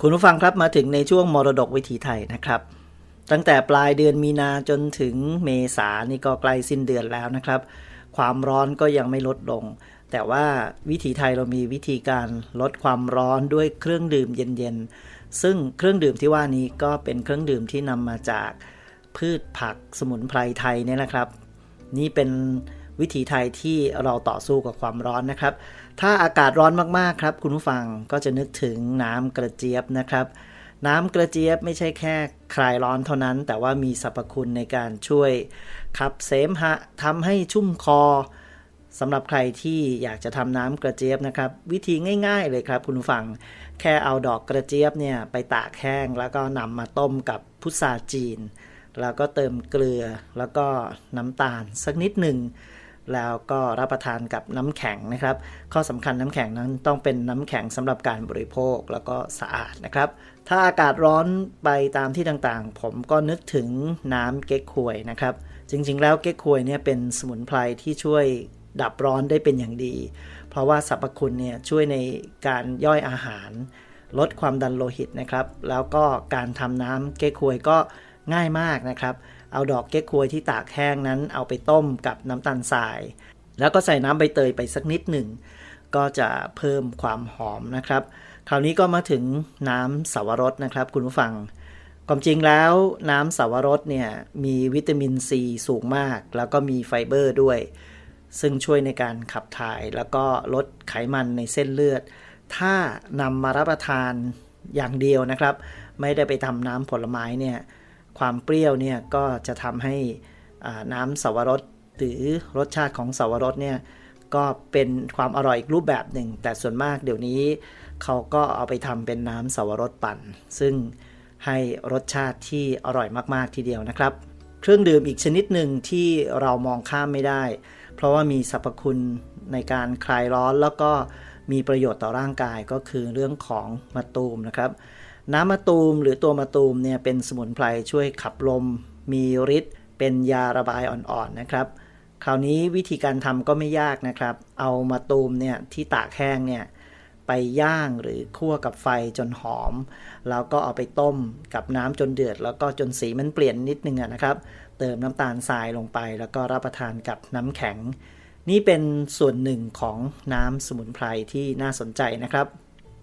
คุณผู้ฟังครับมาถึงในช่วงมรดกวิถีไทยนะครับ ตั้งแต่ปลายเดือนมีนาจนถึงเมษานี่ก็ใกล้สิ้นเดือนแล้วนะครับ ความร้อนก็ยังไม่ลดลง แต่ว่าวิถีไทยเรามีวิธีการลดความร้อนด้วยเครื่องดื่มเย็นๆ ซึ่งเครื่องดื่มที่ว่านี้ก็เป็นเครื่องดื่มที่นำมาจากพืชผักสมุนไพรไทยเนี่ยนะครับ นี่เป็น วิถีไทยที่เราต่อสู้กับความร้อนนะครับ ถ้าอากาศร้อนมากๆครับ คุณผู้ฟังก็จะนึกถึงน้ำกระเจี๊ยบนะครับ น้ำกระเจี๊ยบไม่ใช่แค่คลายร้อนเท่านั้น แต่ว่ามีสรรพคุณในการช่วยขับเสมหะทำให้ชุ่มคอสำหรับใครที่อยากจะทำน้ำกระเจี๊ยบนะครับ วิธีง่าย ๆ เลยครับ คุณผู้ฟังแค่เอาดอกกระเจี๊ยบเนี่ยไปตากแห้งแล้วก็นำมาต้มกับพุทราจีน แล้วก็เติมเกลือแล้วก็น้ำตาลสักนิดหนึ่ง แล้วก็รับประทานกับน้ำแข็งนะครับ ข้อสำคัญน้ำแข็งนั้นต้องเป็นน้ำแข็งสำหรับการบริโภคแล้วก็สะอาดนะครับ ถ้าอากาศร้อนไปตามที่ต่างๆ ผมก็นึกถึงน้ำเก๊กฮวยนะครับ จริงๆ แล้วเก๊กฮวยเนี่ยเป็นสมุนไพรที่ช่วยดับร้อนได้เป็นอย่างดี เพราะว่าสรรพคุณเนี่ยช่วยในการย่อยอาหาร ลดความดันโลหิตนะครับ แล้วก็การทำน้ำเก๊กฮวยก็ง่ายมากนะครับ เอาดอกเก๊กฮวยที่ตากแห้งนั้นเอาไปต้มกับน้ำตาลทราย แล้วก็ใส่น้ำใบเตยไปสักนิดหนึ่ง ก็จะเพิ่มความหอมนะครับ คราวนี้ก็มาถึงน้ำสาวรสนะครับคุณผู้ฟังความจริงแล้วน้ำสาวรสเนี่ยมีวิตามินซีสูงมาก แล้วก็มีไฟเบอร์ด้วย ซึ่งช่วยในการขับถ่ายแล้วก็ลดไขมันในเส้นเลือด ถ้านำมารับประทานอย่างเดียวนะครับ ไม่ได้ไปทำน้ำผลไม้เนี่ย ความเปรี้ยวเนี่ยก็จะทำให้น้ำสวรสหรือรสชาติของสวรสเนี่ยก็เป็นความอร่อยอีกรูปแบบหนึ่ง แต่ส่วนมากเดี๋ยวนี้เขาก็เอาไปทำเป็นน้ำสวรสปั่น ซึ่งให้รสชาติที่อร่อยมากๆทีเดียวนะครับ เครื่องดื่มอีกชนิดหนึ่งที่เรามองข้ามไม่ได้ เพราะว่ามีสรรพคุณในการคลายร้อนแล้วก็มีประโยชน์ต่อร่างกายก็คือเรื่องของมะตูมนะครับ น้ำมะตูมหรือตัวมะตูมเนี่ยเป็นสมุนไพรช่วยขับลม มีฤทธิ์เป็นยาระบายอ่อนๆนะครับ คราวนี้วิธีการทำก็ไม่ยากนะครับ เอามะตูมเนี่ยที่ตากแห้งเนี่ยไปย่างหรือคั่วกับไฟจนหอม แล้วก็เอาไปต้มกับน้ำจนเดือด แล้วก็จนสีมันเปลี่ยนนิดนึงอะนะครับ เติมน้ำตาลทรายลงไป แล้วก็รับประทานกับน้ำแข็ง นี่เป็นส่วนหนึ่งของน้ำสมุนไพรที่น่าสนใจนะครับ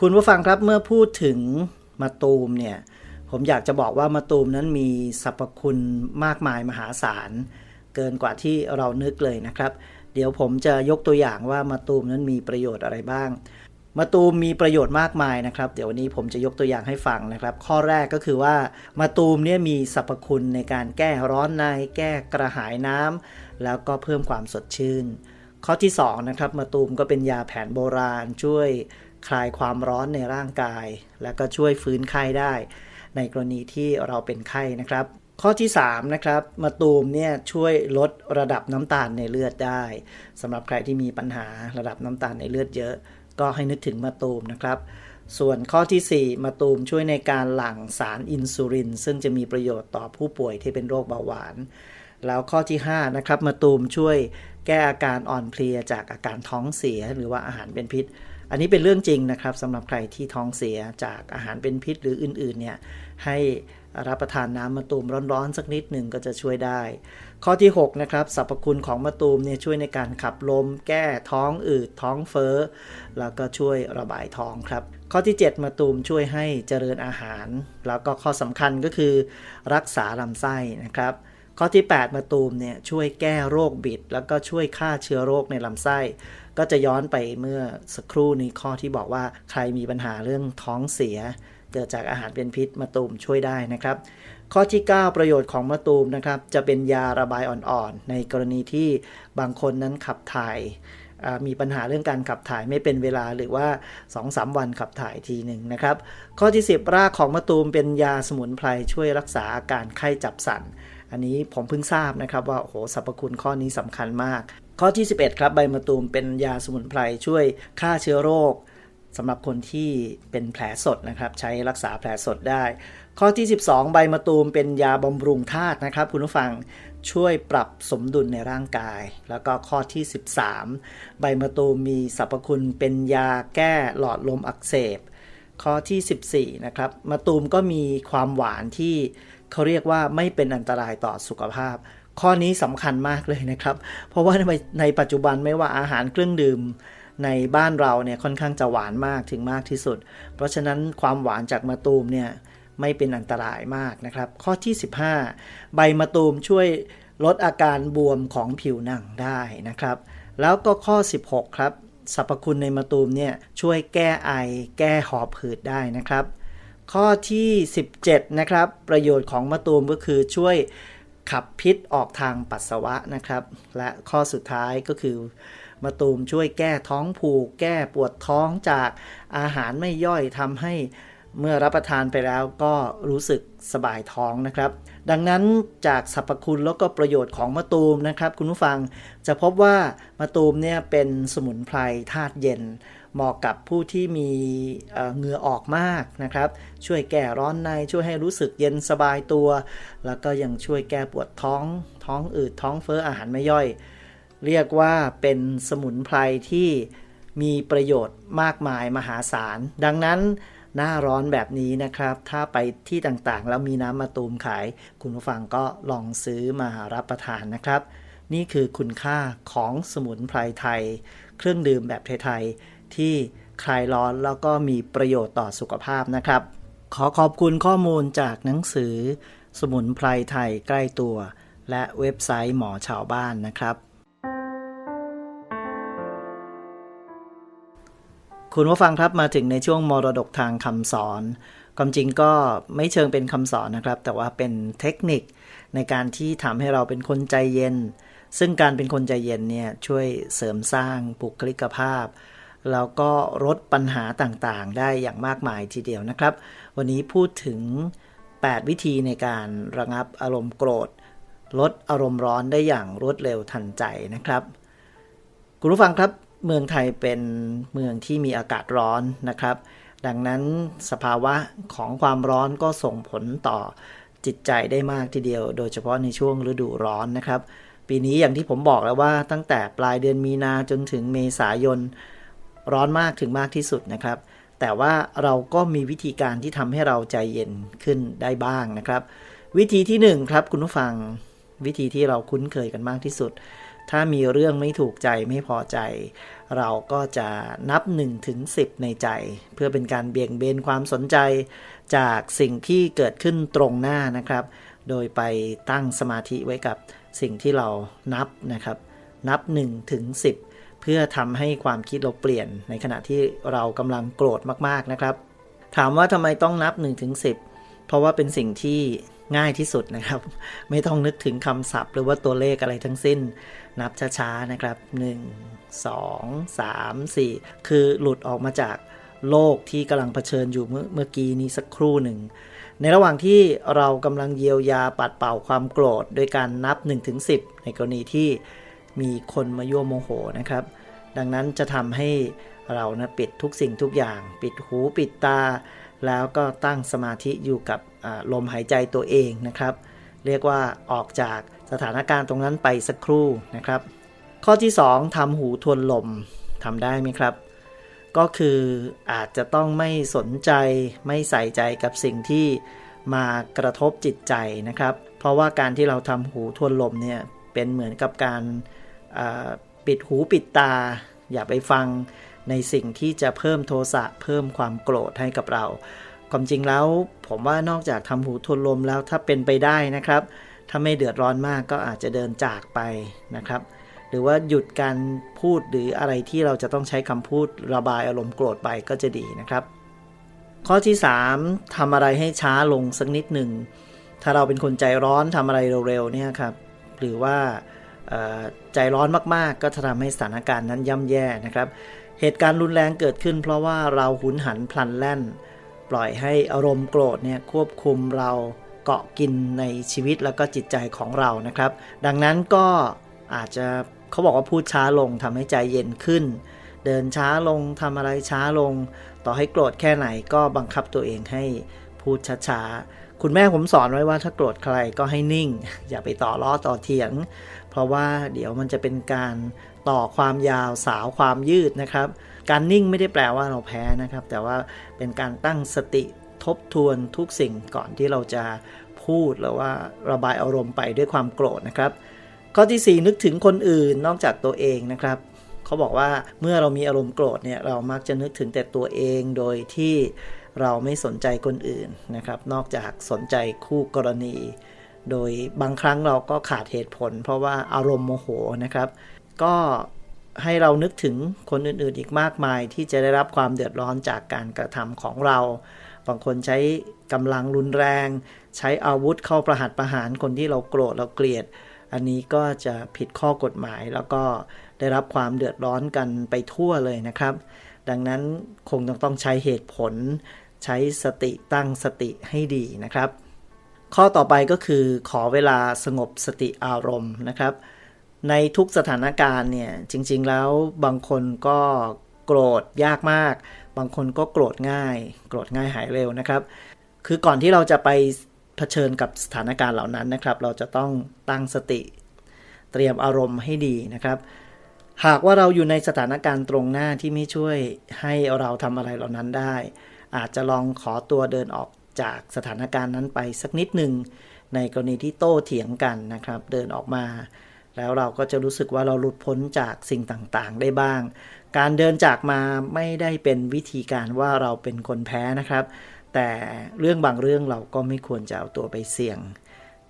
คุณผู้ฟังครับเมื่อพูดถึง มะตูมเนี่ยผมอยากจะบอกว่ามะตูมนั้นมีสรรพคุณมากมายมหาศาล เกินกว่าที่เรานึกเลยนะครับ เดี๋ยวผมจะยกตัวอย่างว่ามะตูมนั้นมีประโยชน์อะไรบ้างมะตูมมีประโยชน์มากมายนะครับ เดี๋ยววันนี้ผมจะยกตัวอย่างให้ฟังนะครับ ข้อแรกก็คือว่ามะตูมเนี่ยมีสรรพคุณในการแก้ร้อนในแก้กระหายน้ำแล้วก็เพิ่มความสดชื่น ข้อที่2นะครับมะตูมก็เป็นยาแผนโบราณช่วย คลายความร้อนในร่างกาย แล้วก็ช่วยฟื้นไข้ได้ ในกรณีที่เราเป็นไข้นะครับ ข้อที่3นะครับมะตูมเนี่ยช่วยลดระดับน้ำตาลในเลือดได้สำหรับใครที่มีปัญหาระดับน้ำตาลในเลือดเยอะ ก็ให้นึกถึงมะตูมนะครับส่วนข้อทีสี่4มะตูมช่วยในการหลั่งสารอินซูลิน ซึ่งจะมีประโยชน์ต่อผู้ป่วยที่เป็นโรคเบาหวาน แล้วข้อที่ 5 นะครับมะตูมช่วยแก้อาการอ่อนเพลียจากอาการท้องเสียหรือว่าอาหารเป็นพิษ อันนี้เป็นเรื่องจริงนะครับสำหรับใครที่ท้องเสียจากอาหารเป็นพิษหรืออื่นๆเนี่ยให้รับประทานน้ำมะตูมร้อนๆ สักนิดหนึ่งก็จะช่วยได้ ข้อที่ 6 นะครับสรรพคุณของมะตูมเนี่ยช่วยในการขับลม แก้ท้องอืดท้องเฟ้อ แล้วก็ช่วยระบายท้องครับ ข้อที่ 7 มะตูมช่วยให้เจริญอาหาร แล้วก็ข้อสำคัญก็คือ รักษาลำไส้นะครับ ข้อที่ 8มะตูมเนี่ยช่วยแก้โรคบิด แล้วก็ช่วยฆ่าเชื้อโรคในลำไส้ ก็จะย้อนไปเมื่อสักครู่นี้ข้อที่บอกว่าใครมีปัญหาเรื่องท้องเสีย เกิดจากอาหารเป็นพิษมะตูมช่วยได้นะครับ ข้อที่ 9 ประโยชน์ของมะตูมนะครับ จะเป็นยาระบายอ่อนๆ ในกรณีที่บางคนนั้นขับถ่ายมีปัญหาเรื่องการขับถ่ายไม่เป็นเวลาหรือว่า 2-3 วันขับถ่ายทีหนึ่งนะครับ ข้อที่ 10 รากของมะตูมเป็นยาสมุนไพรช่วยรักษาอาการไข้จับสัน อันนี้ผมเพิ่งทราบนะครับว่าโอ้โหสรรพคุณข้อนี้สำคัญมาก ข้อที่ 11 ครับใบมะตูมเป็นยาสมุนไพรช่วยฆ่าเชื้อโรคสำหรับคนที่เป็นแผลสดนะครับ ใช้รักษาแผลสดได้ ข้อที่ 12 ใบมะตูมเป็นยาบำรุงธาตุนะครับ คุณผู้ฟังช่วยปรับสมดุลในร่างกาย แล้วก็ข้อที่ 13 ใบมะตูมมีสรรพคุณเป็นยาแก้หลอดลมอักเสบ ข้อที่ 14 นะครับมะตูมก็มีความหวานที่เขาเรียกว่าไม่เป็นอันตรายต่อสุขภาพ ข้อนี้สำคัญมากเลยนะครับ เพราะว่าในในปัจจุบันไม่ว่าอาหารเครื่องดื่มในบ้านเราเนี่ยค่อนข้างจะหวานมากถึงมากที่สุด เพราะฉะนั้นความหวานจากมะตูมเนี่ยไม่เป็นอันตรายมากนะครับ ข้อที่ 15 ใบมะตูมช่วยลดอาการบวมของผิวหนังได้นะครับ แล้วก็ข้อ 16 ครับสรรพคุณในมะตูมเนี่ยช่วยแก้ไอ แก้หอบหืดได้นะครับ ข้อที่ 17 นะครับ ประโยชน์ของมะตูมก็คือช่วยขับพิษออกทางปัสสาวะนะครับ และข้อสุดท้ายก็คือมะตูมช่วยแก้ท้องผูก แก้ปวดท้องจากอาหารไม่ย่อยทำให้ เมื่อรับประทานไปแล้วก็รู้สึกสบายท้องนะครับ ดังนั้นจากสรรพคุณแล้วก็ประโยชน์ของมะตูมนะครับ คุณผู้ฟังจะพบว่ามะตูมเนี่ยเป็นสมุนไพรธาตุเย็น เหมาะกับผู้ที่มีเเหงื่อออกมากนะครับ ช่วยแก้ร้อนในช่วยให้รู้สึกเย็นสบายตัว แล้วก็ยังช่วยแก้ปวดท้อง ท้องอืดท้องเฟ้ออาหารไม่ย่อย เรียกว่าเป็นสมุนไพรที่มีประโยชน์มากมายมหาศาล ดังนั้น หน้าร้อนแบบนี้นะครับ ถ้าไปที่ต่างๆ แล้วมีน้ำมะตูมขาย คุณผู้ฟังก็ลองซื้อมารับประทานนะครับ นี่คือคุณค่าของสมุนไพรไทย เครื่องดื่มแบบไทยๆที่คลายร้อนแล้วก็มีประโยชน์ต่อสุขภาพนะครับ ขอขอบคุณข้อมูลจากหนังสือ สมุนไพรไทยใกล้ตัว และเว็บไซต์หมอชาวบ้านนะครับ คุณผู้ฟังครับมาถึงในช่วงมรดกทางคำสอน ความจริงก็ไม่เชิงเป็นคำสอนนะครับ แต่ว่าเป็นเทคนิคในการที่ทำให้เราเป็นคนใจเย็น ซึ่งการเป็นคนใจเย็นเนี่ยช่วยเสริมสร้างบุคลิกภาพ แล้วก็ลดปัญหาต่างๆ ได้อย่างมากมายทีเดียวนะครับ วันนี้พูดถึง 8 วิธีในการระงับอารมณ์โกรธ ลดอารมณ์ร้อนได้อย่างรวดเร็วทันใจนะครับ คุณผู้ฟังครับ เมืองไทยเป็นเมืองที่มีอากาศร้อนนะครับ ดังนั้นสภาวะของความร้อนก็ส่งผลต่อจิตใจได้มากทีเดียว โดยเฉพาะในช่วงฤดูร้อนนะครับ ปีนี้อย่างที่ผมบอกแล้วว่าตั้งแต่ปลายเดือนมีนาจนถึงเมษายนร้อนมากถึงมากที่สุดนะครับ แต่ว่าเราก็มีวิธีการที่ทำให้เราใจเย็นขึ้นได้บ้างนะครับ วิธีที่หนึ่งครับคุณผู้ฟังวิธีที่เราคุ้นเคยกันมากที่สุด ถ้ามีเรื่องไม่ถูกใจไม่พอใจ เราก็จะนับ1ถึง10 ในใจ เพื่อเป็นการเบี่ยงเบนความสนใจจากสิ่งที่เกิดขึ้นตรงหน้านะครับ โดยไปตั้งสมาธิไว้กับสิ่งที่เรานับนะครับ นับ1ถึง10 เพื่อทำให้ความคิดเราเปลี่ยนในขณะที่เรากำลังโกรธมากๆนะครับ ถามว่าทำไมต้องนับ1ถึง10 เพราะว่าเป็นสิ่งที่ง่ายที่สุดนะครับ ไม่ต้องนึกถึงคำศัพท์ หรือว่าตัวเลขอะไรทั้งสิ้น นับช้าๆนะครับ 1 2 3 4 คือหลุดออกมาจากโลกที่กำลังเผชิญอยู่เมื่อเมื่อกี้นี้สักครู่หนึ่ง ในระหว่างที่เรากำลังเยียวยาปัดเป่าความโกรธโดยการนับ 1-10 ในกรณีที่มีคนมายั่วโมโหนะครับ ดังนั้นจะทำให้เรานะปิดทุกสิ่งทุกอย่าง ปิดหูปิดตา แล้วก็ตั้งสมาธิอยู่กับลมหายใจตัวเองนะครับ เรียกว่าออกจากสถานการณ์ตรงนั้นไปสักครู่นะครับ ข้อที่ 2ทำหูทวนลมทำได้ไหมครับ ก็คืออาจจะต้องไม่สนใจไม่ใส่ใจกับสิ่งที่มากระทบจิตใจนะครับ เพราะว่าการที่เราทำหูทวนลมเนี่ยเป็นเหมือนกับการปิดหูปิดตา อย่าไปฟังในสิ่งที่จะเพิ่มโทสะเพิ่มความโกรธให้กับเรา ความจริงแล้วผมว่านอกจากทำหูทวนลมแล้วถ้าเป็นไปได้นะครับ ถ้าไม่เดือดร้อนมากก็อาจจะเดินจากไปนะครับ รือว่าหยุดการพูดหรืออะไรที่เราจะต้องใช้คำพูดระบายอารมณ์โกรธไปก็จะดีนะครับ ข้อที่ 3ทำอะไรให้ช้าลงสักนิดหนึ่ง ถ้าเราเป็นคนใจร้อนทำอะไรเร็วๆเนี่ยครับหรือว่าใจร้อนมากๆ ก็จะทำให้สถานการณ์นั้นย่ำแย่นะครับ เหตุการณ์รุนแรงเกิดขึ้น เพราะว่าเราหุนหันพลันแล่น ปล่อยให้อารมณ์โกรธเนี่ยควบคุมเราเกาะกินในชีวิตแล้วก็จิตใจของเรานะครับ ดังนั้นก็อาจจะ เขาบอกว่าพูดช้าลงทำให้ใจเย็นขึ้น เดินช้าลงทำอะไรช้าลง ต่อให้โกรธแค่ไหนก็บังคับตัวเองให้พูดช้าๆ คุณแม่ผมสอนไว้ว่าถ้าโกรธใครก็ให้นิ่ง อย่าไปต่อล้อต่อเถียง เพราะว่าเดี๋ยวมันจะเป็นการต่อความยาวสาวความยืดนะครับ การนิ่งไม่ได้แปลว่าเราแพ้นะครับ แต่ว่าเป็นการตั้งสติทบทวนทุกสิ่งก่อนที่เราจะพูดหรือว่าระบายอารมณ์ไปด้วยความโกรธนะครับ ข้อที่ 4 นึกถึงคนอื่นนอกจากตัวเองนะครับ เขาบอกว่าเมื่อเรามีอารมณ์โกรธเนี่ยเรามักจะนึกถึงแต่ตัวเองโดยที่เราไม่สนใจคนอื่นนะครับ นอกจากสนใจคู่กรณี โดยบางครั้งเราก็ขาดเหตุผล เพราะว่าอารมณ์โมโหนะครับ ก็ให้เรานึกถึงคนอื่นๆอีกมากมายที่จะได้รับความเดือดร้อนจากการกระทำของเรา บางคนใช้กำลังรุนแรง ใช้อาวุธเข้าประหัตประหารคนที่เราโกรธเราเกลียด อันนี้ก็จะผิดข้อกฎหมายแล้วก็ได้รับความเดือดร้อนกันไปทั่วเลยนะครับ ดังนั้นคงต้องต้องใช้เหตุผล ใช้สติตั้งสติให้ดีนะครับ ข้อต่อไปก็คือขอเวลาสงบสติอารมณ์นะครับ ในทุกสถานการณ์เนี่ยจริงๆแล้วบางคนก็โกรธยากมาก บางคนก็โกรธง่าย โกรธง่ายหายเร็วนะครับ คือก่อนที่เราจะไป เผชิญกับสถานการณ์เหล่านั้นนะครับ เราจะต้องตั้งสติ เตรียมอารมณ์ให้ดีนะครับ หากว่าเราอยู่ในสถานการณ์ตรงหน้าที่ไม่ช่วยให้เราทำอะไรเหล่านั้นได้ อาจจะลองขอตัวเดินออกจากสถานการณ์นั้นไปสักนิดหนึ่งในกรณีที่โต้เถียงกันนะครับ เดินออกมา แล้วเราก็จะรู้สึกว่าเราหลุดพ้นจากสิ่งต่างๆ ได้บ้าง การเดินจากมาไม่ได้เป็นวิธีการว่าเราเป็นคนแพ้นะครับ แต่เรื่องบางเรื่องเราก็ไม่ควรจะเอาตัวไปเสี่ยง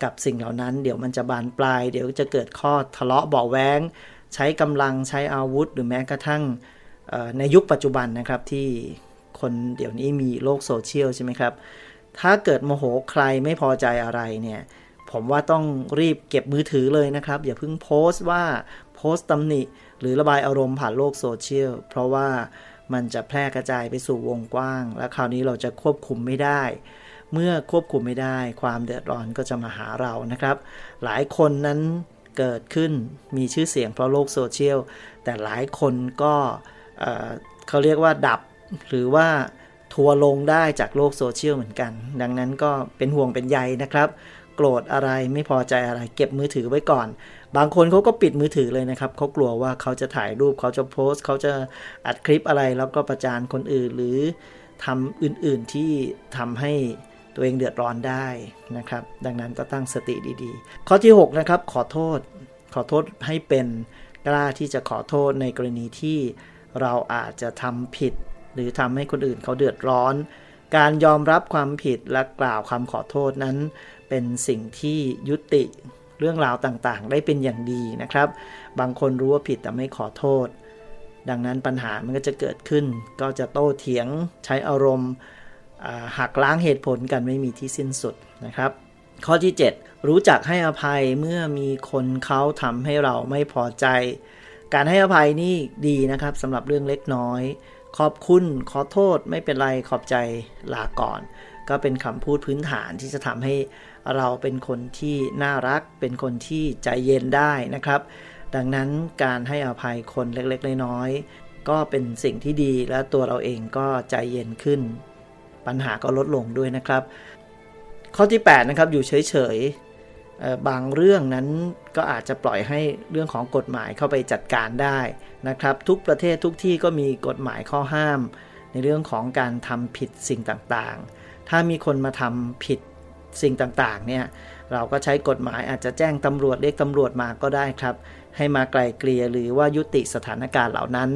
กับสิ่งเหล่านั้น เดี๋ยวมันจะบานปลาย เดี๋ยวจะเกิดข้อทะเลาะเบาแว้งใช้กำลังใช้อาวุธ หรือแม้กระทั่งในยุคปัจจุบันนะครับที่คนเดี๋ยวนี้มีโลกโซเชียลใช่ไหมครับ ถ้าเกิดโมโหใครไม่พอใจอะไรเนี่ยผมว่าต้องรีบเก็บมือถือเลยนะครับ อย่าเพิ่งโพสต์ว่าโพสต์ตำหนิ หรือระบายอารมณ์ผ่านโลกโซเชียลเพราะว่า มันจะแพร่กระจายไปสู่วงกว้าง และคราวนี้เราจะควบคุมไม่ได้ เมื่อควบคุมไม่ได้ ความเดือดร้อนก็จะมาหาเรานะครับ หลายคนนั้นเกิดขึ้นมีชื่อเสียงเพราะโลกโซเชียลแต่หลายคนก็เอ่อเขาเรียกว่าดับหรือว่าทัวร์ลงได้จากโลกโซเชียลเหมือนกัน ดังนั้นก็เป็นห่วงเป็นใยนะครับ โกรธอะไรไม่พอใจอะไร เก็บมือถือไว้ก่อน บางคนเขาก็ปิดมือถือเลยนะครับเขากลัวว่าเขาจะถ่ายรูปเขาจะโพสต์เขาจะอัดคลิปอะไร แล้วก็ประจานคนอื่นหรือทำอื่นๆที่ทำให้ตัวเองเดือดร้อนได้นะครับ ดังนั้นก็ตั้งสติดีๆ ข้อที่ 6 นะครับ ขอโทษ ขอโทษให้เป็นกล้าที่จะขอโทษในกรณีที่เราอาจจะทำผิด หรือทำให้คนอื่นเขาเดือดร้อน การยอมรับความผิดและกล่าวคำขอโทษนั้น เป็นสิ่งที่ยุติเรื่องราวต่างๆ ได้เป็นอย่างดีนะครับ บางคนรู้ว่าผิดแต่ไม่ขอโทษ ดังนั้นปัญหามันก็จะเกิดขึ้น ก็จะโต้เถียงใช้อารมณ์หักล้างเหตุผลกันไม่มีที่สิ้นสุดนะครับ ข้อที่ 7 รู้จักให้อภัยเมื่อมีคนเขาทำให้เราไม่พอใจ การให้อภัยนี่ดีนะครับสำหรับเรื่องเล็กน้อย ขอบคุณขอโทษไม่เป็นไรขอบใจลาก่อน ก็เป็นคำพูดพื้นฐานที่จะทำให้เราเป็นคนที่น่ารัก เป็นคนที่ใจเย็นได้นะครับ ดังนั้นการให้อภัยคนเล็กๆ น้อยๆก็เป็นสิ่งที่ดีและตัวเราเองก็ใจเย็นขึ้น ปัญหาก็ลดลงด้วยนะครับ ข้อที่ 8 นะครับอยู่เฉยๆ บางเรื่องนั้นก็อาจจะปล่อยให้เรื่องของกฎหมายเข้าไปจัดการได้นะครับ ทุกประเทศทุกที่ก็มีกฎหมายข้อห้าม ในเรื่องของการทำผิดสิ่งต่างๆ ถ้ามีคนมาทำผิดสิ่งต่างๆเนี่ยเราก็ใช้กฎหมายอาจจะแจ้งตำรวจเรียกตำรวจมาก็ได้ครับ ให้มาไกลเกลี่ยหรือว่ายุติสถานการณ์เหล่านั้น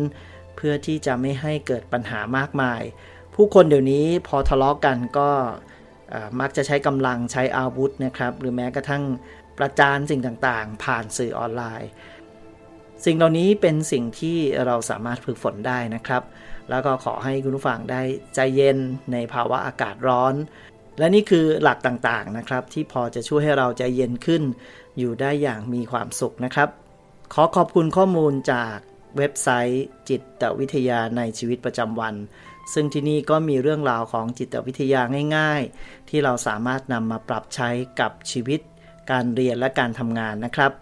เพื่อที่จะไม่ให้เกิดปัญหามากมาย ผู้คนเดี๋ยวนี้พอทะเลาะกันก็ มักจะใช้กำลังใช้อาวุธนะครับ หรือแม้กระทั่งประจานสิ่งต่างๆ ผ่านสื่อออนไลน์ สิ่งเหล่านี้เป็นสิ่งที่เราสามารถฝึกฝนได้นะครับ แล้วก็ขอให้คุณผู้ฟังได้ใจเย็นในภาวะอากาศร้อน และนี่คือหลักต่างๆนะครับ ที่พอจะช่วยให้เราใจเย็นขึ้น อยู่ได้อย่างมีความสุขนะครับ ขอขอบคุณข้อมูลจากเว็บไซต์จิตวิทยาในชีวิตประจำวัน ซึ่งที่นี่ก็มีเรื่องราวของจิตวิทยาง่าย ๆ ที่เราสามารถนำมาปรับใช้กับชีวิต การเรียนและการทำงานนะครับ